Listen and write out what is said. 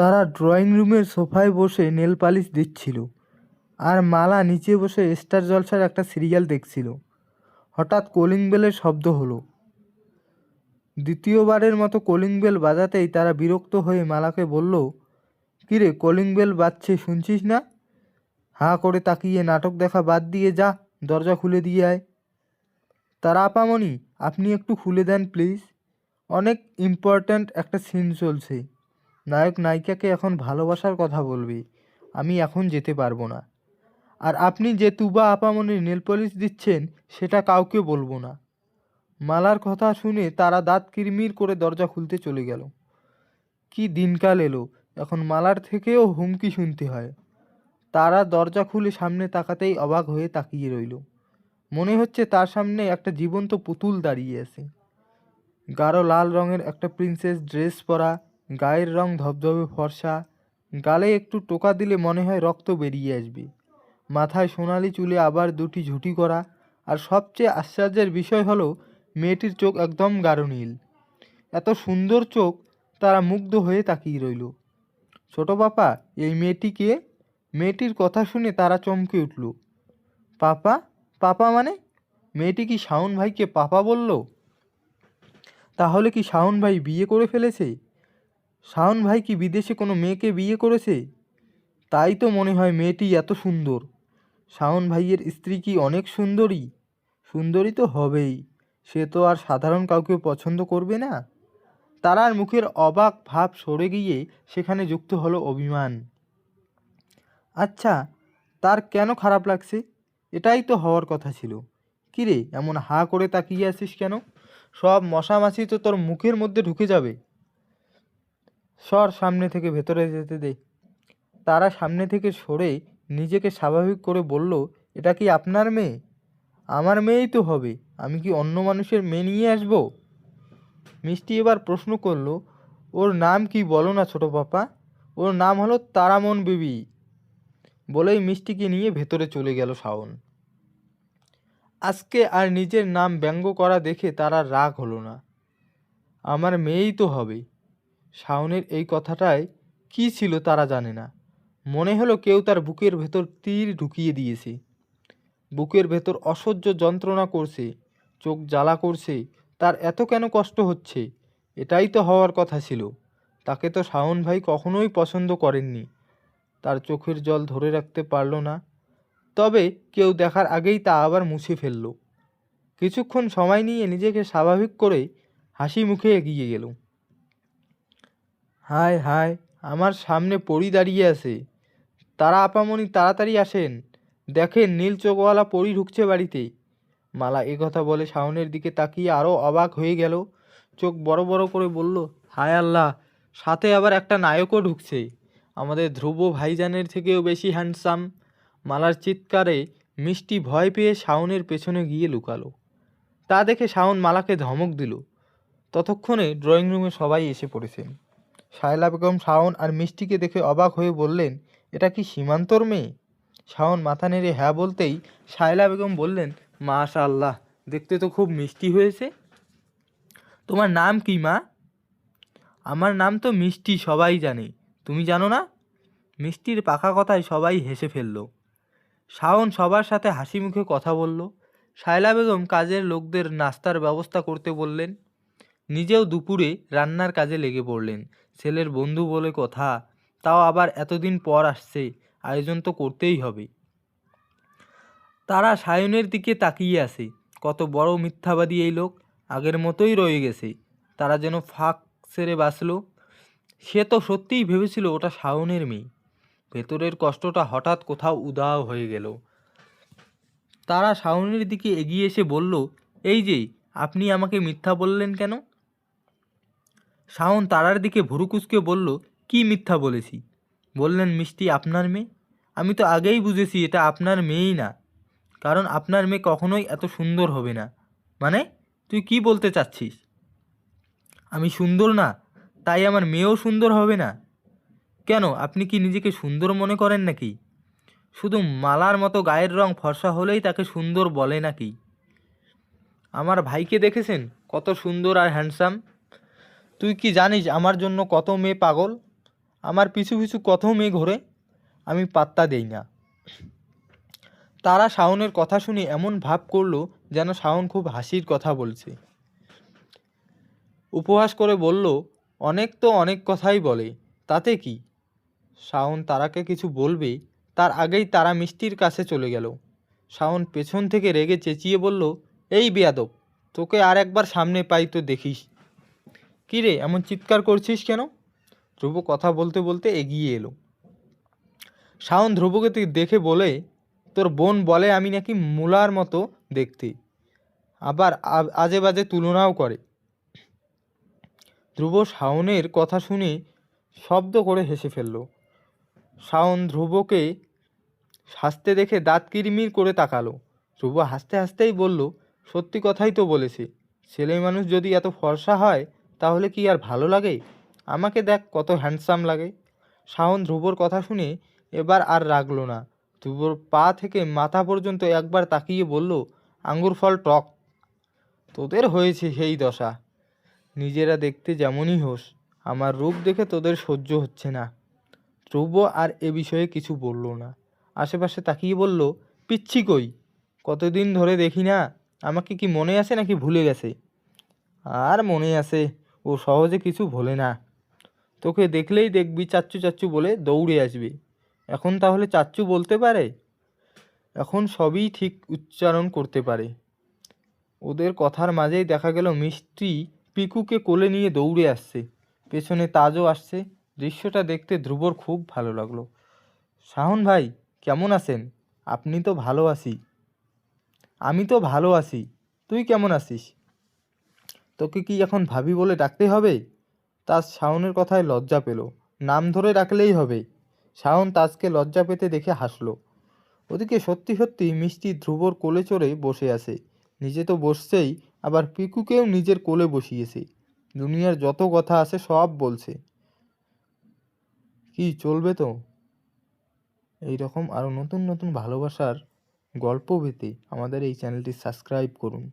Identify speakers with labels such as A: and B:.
A: তারা ড্রয়িং রুমের সোফায় বসে নেল পালিশ দিচ্ছিল আর মালা নিচে বসে স্টার জলসার একটা সিরিয়াল দেখছিল। হঠাৎ কলিং বেলের শব্দ হলো। দ্বিতীয়বারের মতো কলিং বেল বাজাতেই তারা বিরক্ত হয়ে মালাকে বলল কিরে কলিং বেল বাজছে, শুনছিস না? হাঁ করে তাকিয়ে নাটক দেখা বাদ দিয়ে যা, দরজা খুলে দিয়ে আয়। তারা আপামনি, আপনি একটু খুলে দেন, প্লিজ। অনেক ইম্পর্ট্যান্ট একটা সিন চলছে। নায়ক নায়িকাকে এখন ভালোবাসার কথা বলবে, আমি এখন যেতে পারব না। আর আপনি যে তুবা আপামনির নেল পলিশ দিচ্ছেন, সেটা কাউকে বলব না। মালার কথা শুনে তারা দাঁত কিরমির করে দরজা খুলতে চলে গেল। কি দিনকাল এলো, এখন মালার থেকেও হুমকি শুনতে হয়। তারা দরজা খুলে সামনে তাকাতেই অবাক হয়ে তাকিয়ে রইল। মনে হচ্ছে তার সামনে একটা জীবন্ত পুতুল দাঁড়িয়ে আছে। গাঢ় লাল রঙের একটা প্রিন্সেস ড্রেস পরা গায়ের রং ধবধবে ফর্সা, গালে একটু টোকা দিলে মনে হয় রক্ত বেরিয়ে আসবে। মাথায় সোনালি চুলে আবার দুটি ঝুঁটি করা, আর সবচেয়ে আশ্চর্যের বিষয় হলো মেয়েটির চোখ একদম গাঢ় নীল। এত সুন্দর চোখ, তারা মুগ্ধ হয়ে তাকিয়ে রইল। ছোট পাপা এই মেয়েটিকে মেয়েটির কথা শুনে তারা চমকে উঠল। পাপা? পাপা মানে? মেয়েটি কি শাওন ভাইকে পাপা বলল? তাহলে কি শাওন ভাই বিয়ে করে ফেলেছে? শাওন ভাই কি বিদেশে কোনো মেয়েকে বিয়ে করেছে? তাই তো মনে হয় মেয়েটি এত সুন্দর। শাওন ভাইয়ের স্ত্রী কি অনেক সুন্দরী? সুন্দরী তো হবেই, সে তো আর সাধারণ কাউকে পছন্দ করবে না। তারার মুখের অবাক ভাব সরে গিয়ে সেখানে যুক্ত হলো অভিমান। আচ্ছা তার কেন খারাপ লাগছে? এটাই তো হওয়ার কথা ছিল। কিরে, এমন হা করে তাকিয়ে আছিস কেন? সব মশা মাছি তো তোর মুখের মধ্যে ঢুকে যাবে। সর সামনে থেকে ভেতরে যেতে দে। তারা সামনে থেকে সরে নিজেকে স্বাভাবিক করে বলল, এটা কি আপনার মেয়ে? আমার মেয়েই তো হবে। আমি কি অন্য মানুষের মেয়ে নিয়ে আসব? মিষ্টি এবার প্রশ্ন করল, ওর নাম কি বলো না ছোট পাপা? ওর নাম হলো তারামন বিবি। বলেই মিষ্টিকে নিয়ে ভেতরে চলে গেল শাওন। আজকে আর নিজের নাম ব্যঙ্গ করা দেখে তারা রাগ হলো না। আমার মেয়েই তো হবে। শাওনের এই কথাটায় কী ছিল তারা জানে না। মনে হলো কেউ তার বুকের ভেতর তীর ঢুকিয়ে দিয়েছে। বুকের ভেতর অসহ্য যন্ত্রণা করছে, চোখ জ্বালা করছে, তার এত কেন কষ্ট হচ্ছে? এটাই তো হওয়ার কথা ছিল। তাকে তো শাওন ভাই কখনোই পছন্দ করেননি। তার চোখের জল ধরে রাখতে পারল না। তবে কেউ দেখার আগেই তা আবার মুছে ফেলল। কিছুক্ষণ সময় নিয়ে নিজেকে স্বাভাবিক করে হাসি মুখে এগিয়ে গেল। হায় হায়, আমার সামনে পড়ি দাঁড়িয়ে আছে। তারা আপামনি তাড়াতাড়ি আসেন। দেখেন নীল চোখওয়ালা পরি ঢুকছে বাড়িতে। মালা কথা বলে শাওনের দিকে তাকিয়ে আরও অবাক হয়ে গেল। চোখ বড় বড় করে বলল, হায় আল্লাহ, সাথে আবার একটা নায়কও ঢুকছে। আমাদের ধ্রুব ভাইজানের থেকেও বেশি হ্যান্ডসাম মালার চিৎকারে মিষ্টি ভয় পেয়ে শাওনের পেছনে গিয়ে লুকালো। তা দেখে শাওন মালাকে ধমক দিল। ততক্ষণে ড্রয়িং রুমে সবাই এসে পড়েছেন। শায়লা বেগম শাওন আর মিষ্টিকে দেখে অবাক হয়ে বললেন, এটা কি সীমান্তর মেয়ে? শাওন মাথা নেড়ে হ্যাঁ বলতেই শায়লা বেগম বললেন মাশা আল্লাহ দেখতে তো খুব মিষ্টি হয়েছে। তোমার নাম কি মা? আমার নাম তো মিষ্টি, সবাই জানে। তুমি জানো না? মিষ্টির পাকা কথায় সবাই হেসে ফেলল। শাওন সবার সাথে হাসি মুখে কথা বলল। শায়লা বেগম কাজের লোকদের নাস্তার ব্যবস্থা করতে বললেন। নিজেও দুপুরে রান্নার কাজে লেগে পড়লেন। ছেলের বন্ধু বলে কথা, তাও আবার এতদিন পর আসছে, আয়োজন তো করতেই হবে। তারা সায়নের দিকে তাকিয়ে আছে, কত বড় মিথ্যাবাদী এই লোক, আগের মতোই রয়ে গেছে, তারা যেন ফাঁক সেরে বাঁচল। সে তো সত্যিই ভেবেছিল ওটা শাওনের মেয়ে। ভেতরের কষ্টটা হঠাৎ কোথাও উদাও হয়ে গেল। তারা শাওনের দিকে এগিয়ে এসে বলল, এই যে, আপনি আমাকে মিথ্যা বললেন কেন? শাওন তারার দিকে ভুরুকুসকে বলল, কি মিথ্যা বলেছি? বললেন, মিষ্টি, আপনার মেয়ে? আমি তো আগেই বুঝেছি, এটা আপনার মেয়েই না। কারণ আপনার মেয়ে কখনোই এত সুন্দর হবে না। মানে? তুই কি বলতে চাচ্ছিস? আমি সুন্দর না, তাই আমার মেয়েও সুন্দর হবে না। কেন, আপনি কি নিজেকে সুন্দর মনে করেন নাকি? শুধু মালার মতো গায়ের রং ফর্সা হলেই তাকে সুন্দর বলে নাকি? আমার ভাইকে দেখেছেন? কত সুন্দর আর হ্যান্ডসাম। তুই কি জানিস আমার জন্য কত মেয়ে পাগল? আমার পিছু পিছু কত মেয়ে ঘোরে? আমি পাত্তা দেই না। তারা শাওনের কথা শুনে এমন ভাব করল যেন শাওন খুব হাসির কথা বলছে। উপহাস করে বলল, অনেক তো অনেক কথাই বলে, তাতে কি? শাওন তারাকে কিছু বলবে, তার আগেই তারা মিষ্টির কাছে চলে গেল। শাওন পেছন থেকে রেগে চেঁচিয়ে বলল, এই বেয়াদব, তোকে আর একবার সামনে পাই তো দেখিস। কী রে, এমন চিৎকার করছিস কেন? ধ্রুব কথা বলতে বলতে এগিয়ে এলো। শাওন ধ্রুবকে তে- দেখে বলে, তোর বোন বলে আমি নাকি মূলার মতো দেখতে। আবার আজে বাজে তুলনাও করে। ধ্রুব শাওনের কথা শুনে শব্দ করে হেসে ফেলল। শাওন ধ্রুবকে হাসতে দেখে দাঁত কিরমির করে তাকালো। ধ্রুব হাসতে হাসতেই বলল, সত্যি কথাই তো বলেছে। ছেলে মানুষ যদি এত ফর্সা হয় তাহলে কি আর ভালো লাগে? আমাকে দেখ কত হ্যান্ডসাম লাগে। শাওন ধ্রুবর কথা শুনে এবার আর রাগলো না। ধ্রুবর পা থেকে মাথা পর্যন্ত একবার তাকিয়ে বলল, আঙ্গুর ফল টক। তোদের হয়েছে সেই দশা। নিজেরা দেখতে যেমনই হোস, আমার রূপ দেখে তোদের সহ্য হচ্ছে না। ধ্রুব আর এ বিষয়ে কিছু বলল না। আশেপাশে তাকিয়ে বলল, পিচ্ছি কই? কতদিন ধরে দেখি না, আমাকে কি মনে আছে নাকি ভুলে গেছে? আর মনে আছে। ও সহজে কিছু ভোলে না। তোকে দেখলেই দেখবি চাচ্চু চাচ্চু বলে দৌড়ে আসবে। এখন তাহলে চাচ্চু বলতে পারে? এখন সবই ঠিক উচ্চারণ করতে পারে। ওদের কথার মাঝেই দেখা গেল মিষ্টি পিকুকে কোলে নিয়ে দৌড়ে আসছে। পেছনে তাজও আসছে। দৃশ্যটা দেখতে ধ্রুবর খুব ভালো লাগল। শাহন ভাই, কেমন আছেন? আপনি তো ভালো আছি। আমি তো ভালো আছি। তুই কেমন আছিস? তোকে কি এখন ভাবি বলে ডাকতে হবে? তাজ শাওনের কথায় লজ্জা পেল। নাম ধরে ডাকলেই হবে। শাওন তাজকে লজ্জা পেতে দেখে হাসলো। ওদিকে সত্যি সত্যি মিষ্টি ধ্রুবর কোলে চড়ে বসে আছে। নিজে তো বসছেই, আবার পিকুকেও নিজের কোলে বসিয়েছে। দুনিয়ার যত কথা আছে সব বলছে। কি চলবে তো? এই রকম আরও নতুন নতুন ভালোবাসার গল্প পেতে আমাদের এই চ্যানেলটি সাবস্ক্রাইব করুন।